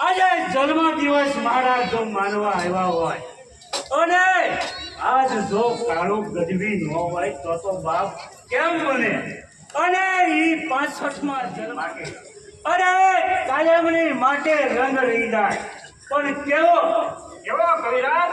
આજે જન્મ દિવસ ઉજવાય જો માનવા આવ્યા હોય, અને આજ જો કાળું ગજવી ન હોય તો તો બાપ કેમ બને? અને ઈ પાસઠમાં જન્મ અરે કાયમની માટે રંગ રહી જાય પણ કેવો? કેવો કવિરાજ?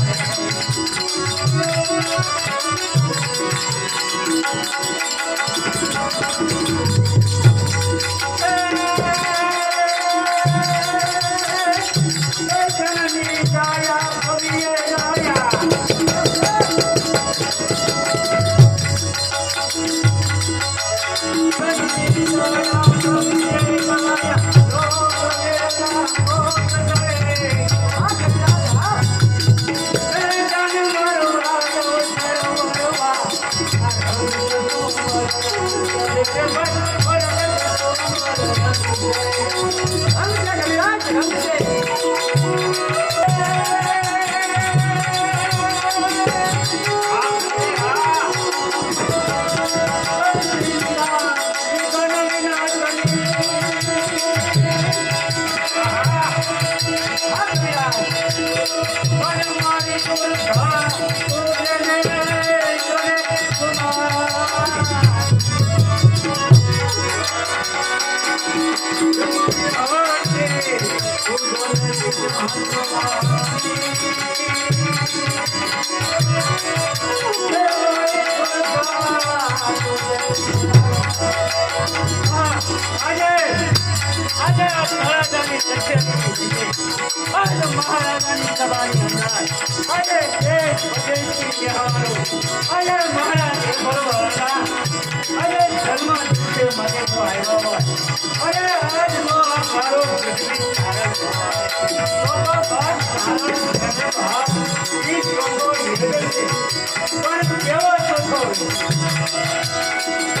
हमसे गलियाज हमसे Thank you. આજે આજે આ મહારાજાની છે. આજે મહારાજાની સભાની અંદર. પણ કેવો ハハハハ!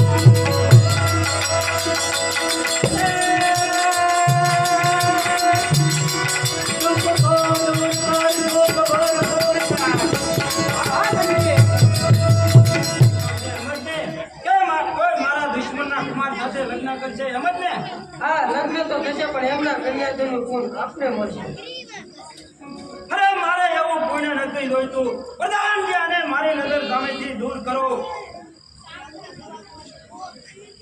કન્યાદાનનું ગુણ આપને મળશે. અરે મારે એવું પુણ્ય નથી જોઈતું. પ્રધાનજી આને મારી નજર સામેથી દૂર કરો.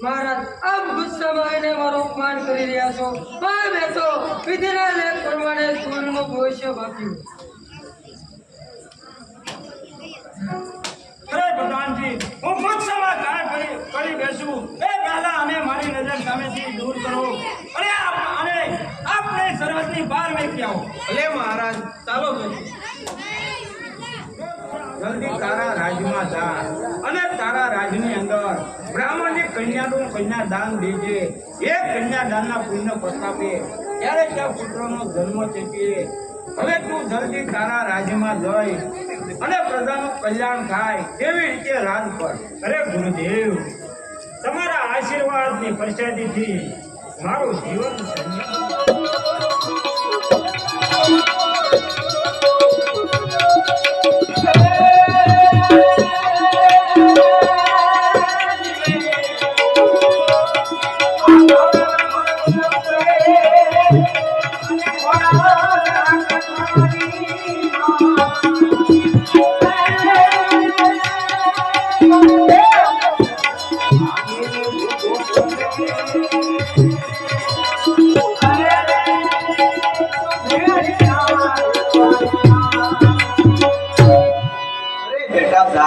મહારાજ આપ ગુસ્સામાં આવીને મારો અપમાન કરી રહ્યા છો. પણ મેં તો વિધિના લેખ પ્રમાણે સુવર્ણનું ભવિષ્ય બાક્યું અરે પ્રધાનજી હું ગુસ્સામાં કાંઈ કરી કરી બેસું. એ પહેલા અમે મારી નજર સામેથી દૂર કરો અરે આપ આને આપને બહાર મેકી આવો. ભલે મહારાજ, ચાલો જલ્દી તારા રાજમાં જા. અને તારા રાજની અંદર બ્રાહ્મણની કન્યાનું કન્યાદાન દેજે. એ કન્યાદાનના પુણ્ય પ્રતાપે ત્યારે ત્યાં પુત્રનો જન્મ ચેપીએ હવે તું જલ્દી તારા રાજ્યમાં જઈ અને પ્રજાનું કલ્યાણ થાય તેવી રીતે રાજ પર અરે ગુરુદેવ, તમારા આશીર્વાદની પ્રસાદીથી મારું જીવન ધન્ય. અરે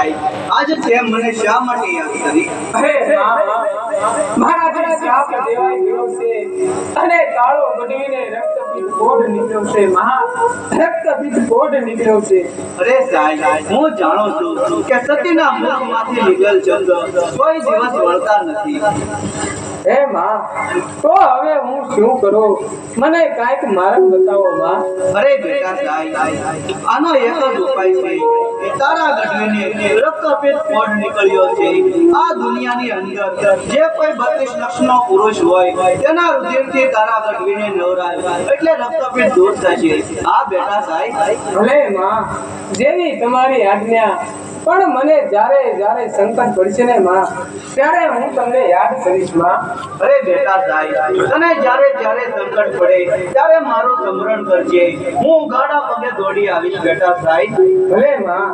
સાહેબ આજે તે મને શા માટે યાદ કરી? અરે શ્રાપ દેવાઈ ગયો છે. અને કાળો ગઢવીને રક્તપીત કોઢ નીકળ્યો છે. મહા રક્તપીત કોઢ નીકળ્યો છે. અરે સાહેબ હું જાણું છું કે સતીના મુખમાંથી નીકળેલ ચંદ્ર કોઈ દિવસ વળતા નથી. હે માં તો હવે હું શું કરું? મને કાંઈક માર્ગ બતાવો માં. અરે બેટા સાહેબ આનો એક જ ઉપાય છે. તારા ગઢવીને રક્તપીત કોઢ નીકળ્યો છે. આ દુનિયાની અંદર જે કોઈ બત્રીસ લક્ષનો પુરુષ હોય તેના રુધિરથી તારા ગઢવીને નવરાય એટલે રક્તપીત દૂર થશે. આ બેટા સાહેબ. ભલે માં. જેવી તમારી આજ્ઞા પણ મને જ્યારે જ્યારે સંકટ પડશે ને માં, ત્યારે હું તમને યાદ કરીશમાં. અરે બેટા થાય તને જ્યારે જ્યારે સંકટ પડે, ત્યારે મારું સ્મરણ કરજે. હું ગાડા પગે દોડી આવીશ બેટા થાય ભલે માં,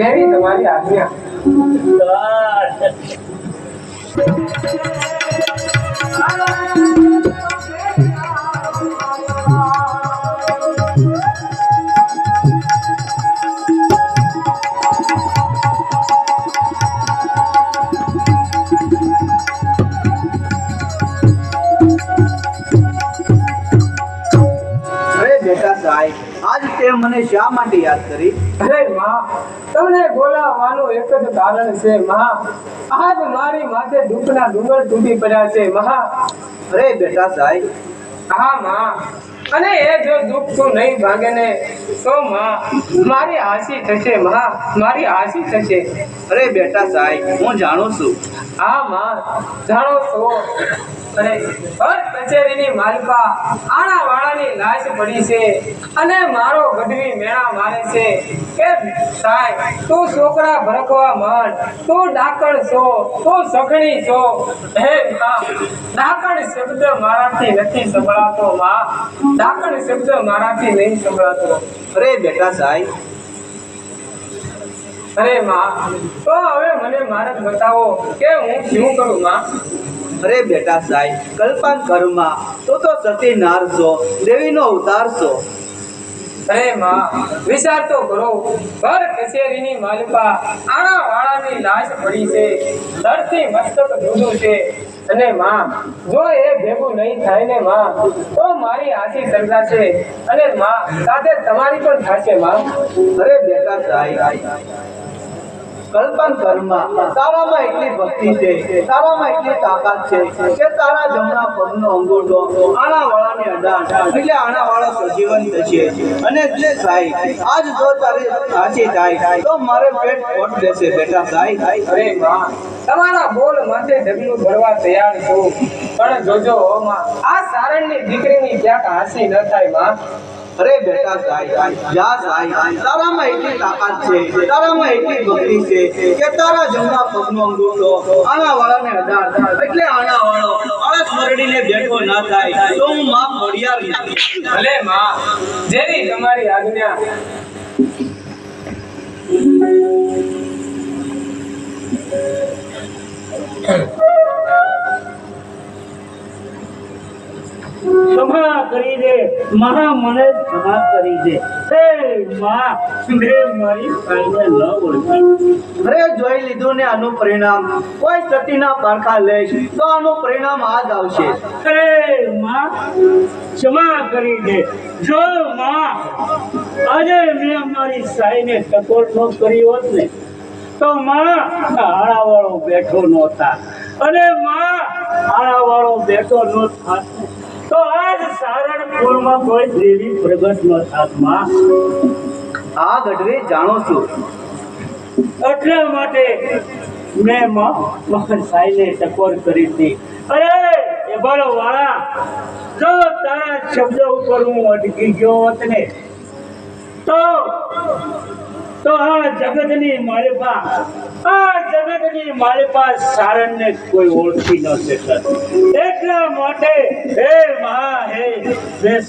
જેવી તમારી આજ્ઞા. અરે મને શા માટે યાદ કરી? અરે માં તમને બોલાવવાનું એક જ કારણ છે માં. આજ મારી માથે દુઃખના ડુંગર તૂટી પડ્યા છે માં અરે બેટા સાહેબ. હા માં અને એ જો દુઃખ તું નહીં ભાગે ને તો માં મારી હાસી થશે મહા. મારી હાસી થશે. અરે બેટા સાહેબ હું જાણું છું. હા માં જાણો છો. અરે હર કચેરીની માલપા આણા લાશ પડી છે અને મારો ગઢવી મેળા મારે છે. કે સાહેબ, તું છોકરા ભરકવા માંડ. તું ડાકણ છો. તું સખણી છો. હે ડાકણ શબ્દ મારાથી નથી સંભળાતો, માં. ડાકણ શબ્દ મારાથી નહીં સંભળાતો. અરે બેટા સાહેબ. અરે માં, તો હવે મને મારત બતાવો કે હું શું કરું, માં? અરે બેઠા સાહેબ કલ્પન કરમાં તો તો સતી નાર છો દેવીનો અવતાર છો અરે માં વિચાર તો કરો ઘર કચેરીની માલિકા આણા વાળાની લાશ પડી છે દરથી મસ્તક જુદું છે. અને માં જો એ ભેગું નહીં થાય ને માં તો મારી આશી સર્જાશે અને માં સાથે તમારી પણ થશે માં. અરે બેટા સાહેબ કલ્પના કરમાં તારામાં એટલી ભક્તિ છે, તારામાં એટલી છે અને જે આજ જો તારી સાચી થાય, તો મારે પેટ ફોટ દેશે બેટા અરે માં તમારા બોલ માટે ડગલું ભરવા તૈયાર છું. પણ જોજો આ સારણની દીકરીની ક્યાંક હાસી ન થાયમાં. અરે બેટા સાહેબ જા સાહેબ તારામાં એટલી તાકાત છે તારામાં એટલી ભક્તિ છે કે તારા જમણા પગનો અંગૂઠો આના વાળાને અડાડ એટલે આના વાળો આળસ મરડીને બેઠો ના થાય તો હું માં ખોડિયાર નથી. ભલે માં. જેવી તમારી આજ્ઞા. ક્ષમા કરી મહા મને ક્ષમા કરી દે. હે માં મેં મારી સાઈને ન ઓળખી. અરે જોઈ લીધું ને આનું પરિણામ. કોઈ સતીના પારખા લઈશ તો આનું પરિણામ આજ આવશે. હે માં ક્ષમા કરી દે. જો માં આજે મેં અમારી સાઈને ટકોર ન કરી હોત ને તો માં આળાવાળો બેઠો નહોતા. અને માં આળાવાળો બેઠો ન થાત તો આજ સારણપુરમાં કોઈ દેવી પ્રગટ ન થાત આ ગઢવી જાણો છું. એટલા માટે મેં માં મારી સાઈને ટકોર કરી હતી. અરે એ બાળો વાળા જો તારા શબ્દ ઉપર હું અટકી ગયો હોત ને તો તો આ જગતની માલિકા આ જગતની માલિકા સારણને કોઈ ઓળખી ન શકત એટલા માટે હે મહા હે